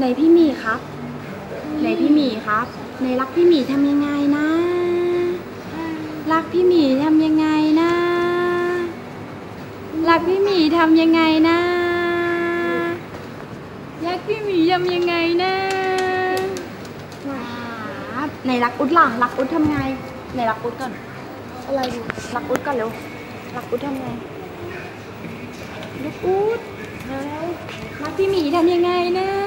ในพี่หมีครับ ในพี่หมีครับ ในรักพี่หมีทำยังไงนะ รักพี่หมีทำยังไงนะ รักพี่หมีทำยังไงนะรักพี่หมีทำยังไงนะครับในรักอุดล่ะรักอุดทำไง ในรักอุดก่อน อะไรอยู่รักอุดก่อนเร็วรักอุดทำไงรักอุดเร็วรักพี่หมีทำยังไงนะ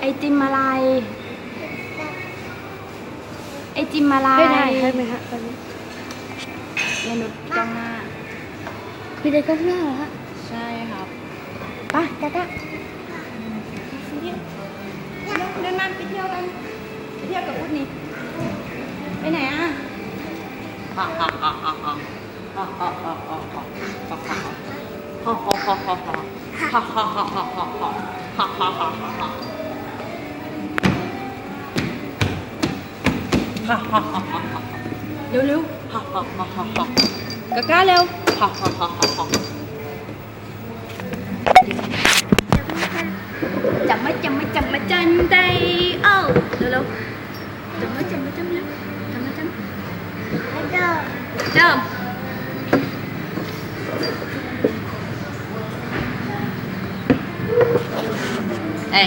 ไอจิมอะไร ไอจิมอะไรให้ได้ใช่ไหมฮะตอนนี้เมนุษย์จ้องหน้ามีแต่กล้องหน้าเหรอฮะใช่ครับไปกากะเดินมาไปเที่ยวกันไปเที่ยวกับอุ้ดนี่ไปไหนอะเร็วเร็วๆกากะเร็วจำไม่จำไม่จำไม่จำได้เอ้าเร็วเร็วจำ ไม่จำไม่จำเร็วจำไม่จำไม่เจอจำเอ้ย